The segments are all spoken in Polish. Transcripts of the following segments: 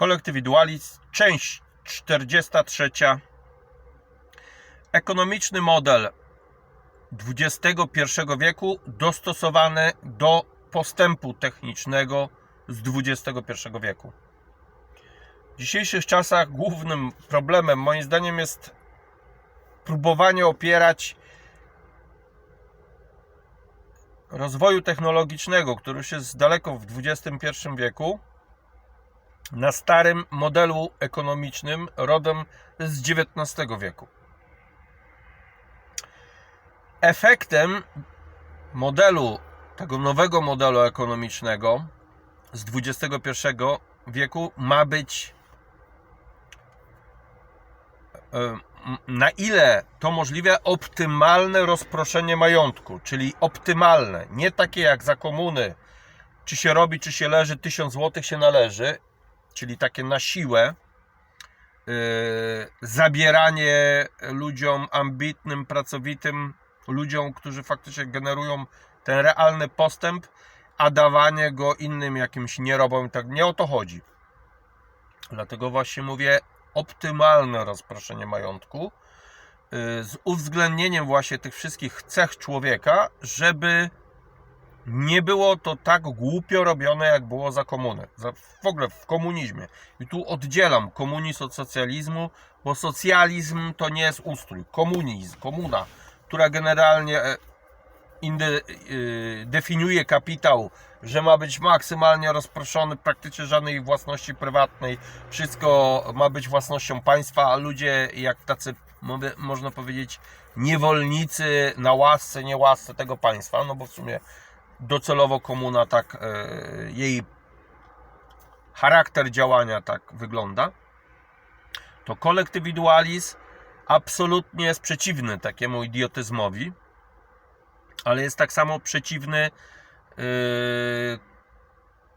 Kolektywidualizm, część 43. Ekonomiczny model XXI wieku dostosowany do postępu technicznego z XXI wieku. W dzisiejszych czasach głównym problemem, moim zdaniem, jest próbowanie opierać rozwoju technologicznego, który już jest daleko w XXI wieku, na starym modelu ekonomicznym rodem z XIX wieku. Efektem modelu, tego nowego modelu ekonomicznego z XXI wieku ma być e, na ile to możliwe optymalne rozproszenie majątku, czyli optymalne, nie takie jak za komuny, czy się robi, czy się leży, 1000 zł się należy, czyli takie na siłę, yy, zabieranie ludziom ambitnym, pracowitym, ludziom, którzy faktycznie generują ten realny postęp, a dawanie go innym jakimś nierobom i tak nie o to chodzi. Dlatego właśnie mówię optymalne rozproszenie majątku yy, z uwzględnieniem właśnie tych wszystkich cech człowieka, żeby nie było to tak głupio robione, jak było za komuny. Za, w ogóle w komunizmie. I tu oddzielam komunizm od socjalizmu, bo socjalizm to nie jest ustrój. Komunizm, komuna, która generalnie e, indy, yy, definiuje kapitał, że ma być maksymalnie rozproszony, praktycznie żadnej własności prywatnej, wszystko ma być własnością państwa, a ludzie jak tacy, można powiedzieć, niewolnicy na łasce, nie łasce tego państwa, no bo w sumie docelowo komuna tak, e, jej charakter działania tak wygląda, to kolektywidualizm absolutnie jest przeciwny takiemu idiotyzmowi, ale jest tak samo przeciwny yy,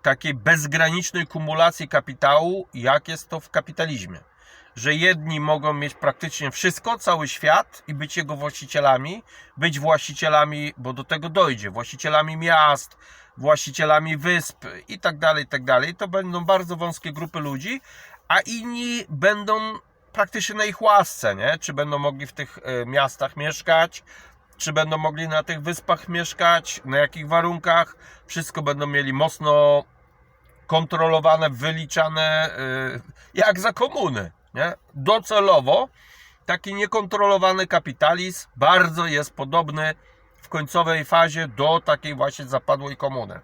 takiej bezgranicznej kumulacji kapitału, jak jest to w kapitalizmie. Że jedni mogą mieć praktycznie wszystko, cały świat i być jego właścicielami, być właścicielami, bo do tego dojdzie, właścicielami miast, właścicielami wysp i tak dalej, i tak dalej. To będą bardzo wąskie grupy ludzi, a inni będą praktycznie na ich łasce, nie? Czy będą mogli w tych e, miastach mieszkać, czy będą mogli na tych wyspach mieszkać, na jakich warunkach. Wszystko będą mieli mocno kontrolowane, wyliczane, yy, jak za komuny. Nie? Docelowo taki niekontrolowany kapitalizm bardzo jest podobny w końcowej fazie do takiej właśnie zapadłej komuny.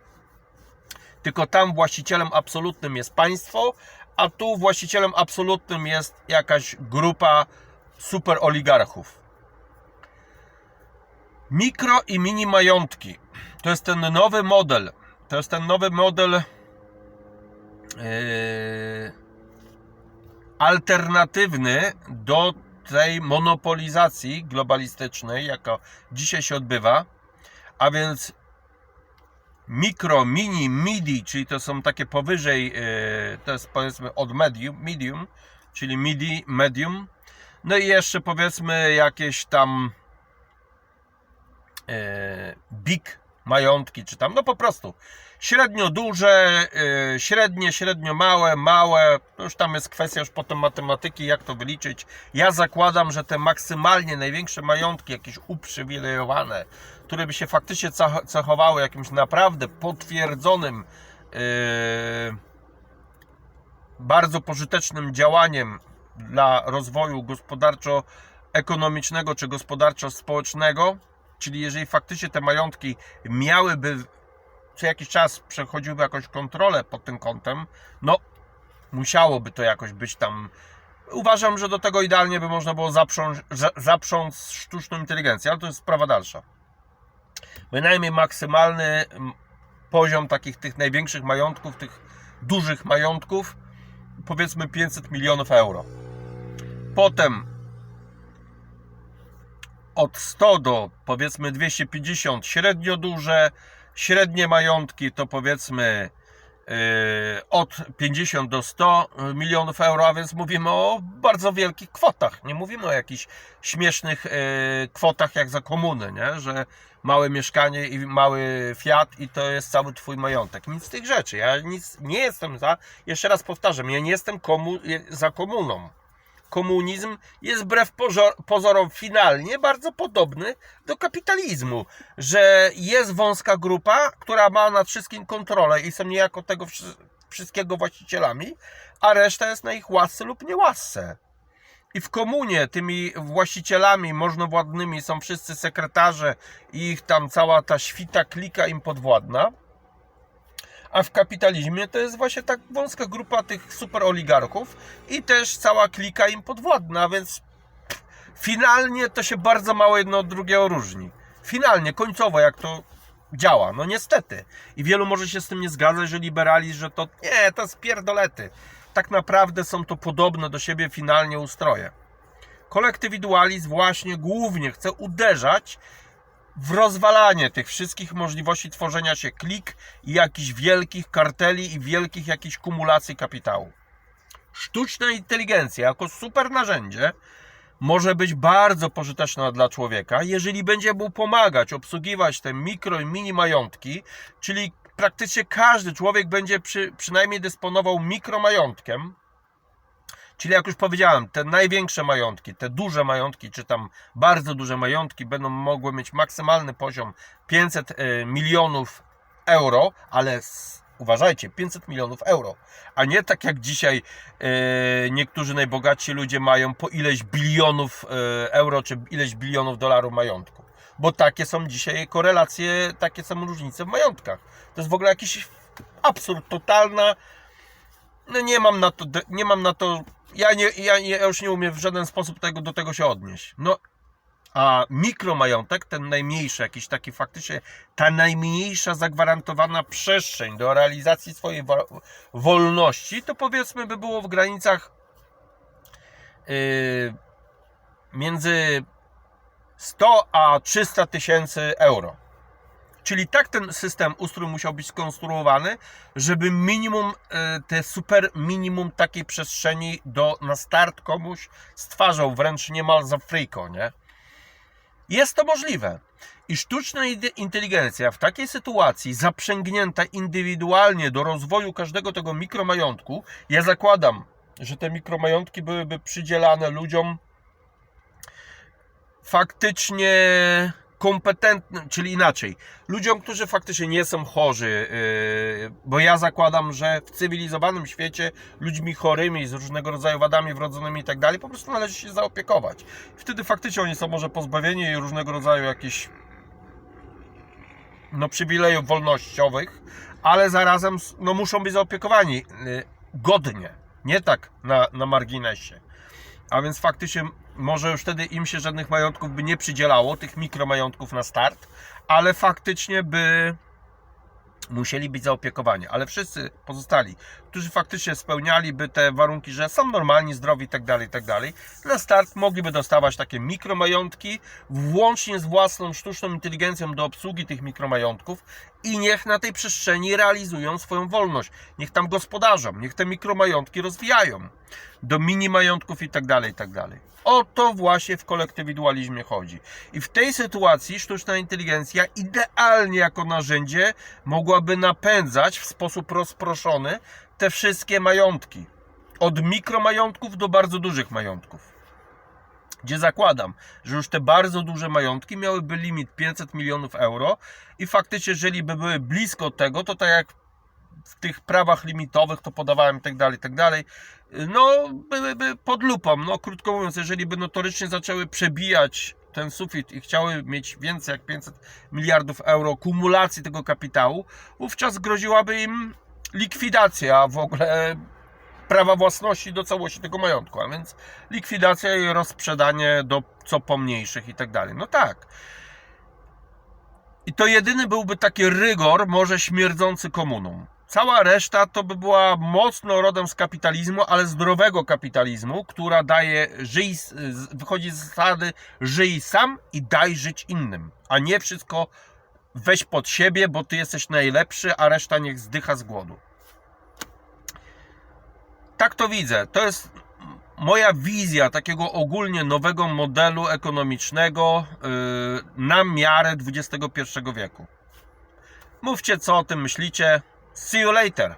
Tylko tam właścicielem absolutnym jest państwo, a tu właścicielem absolutnym jest jakaś grupa super oligarchów. Mikro i mini majątki. To jest ten nowy model. To jest ten nowy model yy, alternatywny do tej monopolizacji globalistycznej, jaka dzisiaj się odbywa. A więc mikro, mini, midi, czyli to są takie powyżej, yy, to jest powiedzmy od medium, medium, czyli midi, medium. No i jeszcze powiedzmy jakieś tam e, big majątki, czy tam, no po prostu średnio duże, e, średnie, średnio małe, małe, to już tam jest kwestia już potem matematyki, jak to wyliczyć. Ja zakładam, że te maksymalnie największe majątki, jakieś uprzywilejowane, które by się faktycznie cech- cechowały jakimś naprawdę potwierdzonym e, bardzo pożytecznym działaniem dla rozwoju gospodarczo-ekonomicznego czy gospodarczo-społecznego, czyli jeżeli faktycznie te majątki miałyby co jakiś czas przechodziłyby jakąś kontrolę pod tym kątem, no musiałoby to jakoś być tam. Uważam, że do tego idealnie by można było zaprząc, za- zaprząc sztuczną inteligencję, ale to jest sprawa dalsza. Bynajmniej maksymalny poziom takich tych największych majątków, tych dużych majątków, powiedzmy 500 milionów euro. Potem od 100 do powiedzmy 250 średnio duże, średnie majątki to powiedzmy od 50 do 100 milionów euro, a więc mówimy o bardzo wielkich kwotach. Nie mówimy o jakichś śmiesznych e, kwotach jak za komuny, nie? że małe mieszkanie i mały Fiat i to jest cały twój majątek. Nic z tych rzeczy. Ja nic nie jestem za, jeszcze raz powtarzam, ja nie jestem komu, za komuną. Komunizm jest wbrew pozor- pozorom finalnie bardzo podobny do kapitalizmu, że jest wąska grupa, która ma nad wszystkim kontrolę i są niejako tego wszy- wszystkiego właścicielami, a reszta jest na ich łasce lub niełasce. I w komunie tymi właścicielami możnowładnymi są wszyscy sekretarze i ich tam cała ta świta klika im podwładna. A w kapitalizmie to jest właśnie tak wąska grupa tych superoligarchów i też cała klika im podwładna, więc finalnie to się bardzo mało jedno od drugiego różni. Finalnie, końcowo, jak to działa. No niestety. I wielu może się z tym nie zgadzać, że liberalizm, że to nie, to jest pierdolety. Tak naprawdę są to podobne do siebie finalnie ustroje. Kolektywidualizm właśnie głównie chce uderzać w rozwalanie tych wszystkich możliwości tworzenia się klik i jakichś wielkich karteli i wielkich jakichś kumulacji kapitału. Sztuczna inteligencja jako super narzędzie może być bardzo pożyteczna dla człowieka, jeżeli będzie mu pomagać obsługiwać te mikro i mini majątki, czyli praktycznie każdy człowiek będzie przy, przynajmniej dysponował mikromajątkiem, Czyli jak już powiedziałem, te największe majątki, te duże majątki, czy tam bardzo duże majątki będą mogły mieć maksymalny poziom 500 e, milionów euro, ale uważajcie, 500 milionów euro, a nie tak jak dzisiaj e, niektórzy najbogatsi ludzie mają po ileś bilionów e, euro, czy ileś bilionów dolarów majątku. Bo takie są dzisiaj korelacje, takie są różnice w majątkach. To jest w ogóle jakiś absurd, totalna no nie mam na to, nie mam na to, ja, nie, ja, ja już nie umiem w żaden sposób tego, do tego się odnieść. No, a mikromajątek, ten najmniejszy, jakiś taki faktycznie, ta najmniejsza zagwarantowana przestrzeń do realizacji swojej wo- wolności, to powiedzmy by było w granicach yy, między 100 a 300 tysięcy euro. Czyli tak ten system ustrój musiał być skonstruowany, żeby minimum, e, te super minimum takiej przestrzeni do, na start komuś stwarzał, wręcz niemal za friko, nie? Jest to możliwe. I sztuczna inteligencja w takiej sytuacji, zaprzęgnięta indywidualnie do rozwoju każdego tego mikromajątku, ja zakładam, że te mikromajątki byłyby przydzielane ludziom faktycznie kompetentnym, czyli inaczej, ludziom, którzy faktycznie nie są chorzy, yy, bo ja zakładam, że w cywilizowanym świecie ludźmi chorymi z różnego rodzaju wadami wrodzonymi i tak dalej, po prostu należy się zaopiekować. Wtedy faktycznie oni są może pozbawieni różnego rodzaju jakichś no, przywilejów wolnościowych, ale zarazem no, muszą być zaopiekowani yy, godnie, nie tak na, na marginesie. A więc faktycznie może już wtedy im się żadnych majątków by nie przydzielało, tych mikromajątków na start, ale faktycznie by musieli być zaopiekowani. Ale wszyscy pozostali, którzy faktycznie spełnialiby te warunki, że są normalni, zdrowi i tak dalej, i tak na start mogliby dostawać takie mikromajątki, włącznie z własną sztuczną inteligencją do obsługi tych mikromajątków i niech na tej przestrzeni realizują swoją wolność. Niech tam gospodarzą, niech te mikromajątki rozwijają do mini majątków i tak dalej, i tak dalej. O to właśnie w kolektywidualizmie chodzi. I w tej sytuacji sztuczna inteligencja idealnie jako narzędzie mogłaby napędzać w sposób rozproszony te wszystkie majątki. Od mikromajątków do bardzo dużych majątków. Gdzie zakładam, że już te bardzo duże majątki miałyby limit 500 milionów euro i faktycznie, jeżeli by były blisko tego, to tak jak w tych prawach limitowych to podawałem i tak dalej, i tak dalej, no byłyby pod lupą. No krótko mówiąc, jeżeli by notorycznie zaczęły przebijać ten sufit i chciały mieć więcej jak 500 miliardów euro kumulacji tego kapitału, wówczas groziłaby im likwidacja w ogóle prawa własności do całości tego majątku, a więc likwidacja i rozprzedanie do co pomniejszych i tak dalej. No tak. I to jedyny byłby taki rygor, może śmierdzący komuną. Cała reszta to by była mocno rodem z kapitalizmu, ale zdrowego kapitalizmu, która daje, żyj, wychodzi z zasady żyj sam i daj żyć innym, a nie wszystko weź pod siebie, bo ty jesteś najlepszy, a reszta niech zdycha z głodu. Tak to widzę. To jest moja wizja takiego ogólnie nowego modelu ekonomicznego yy, na miarę XXI wieku. Mówcie, co o tym myślicie. See you later.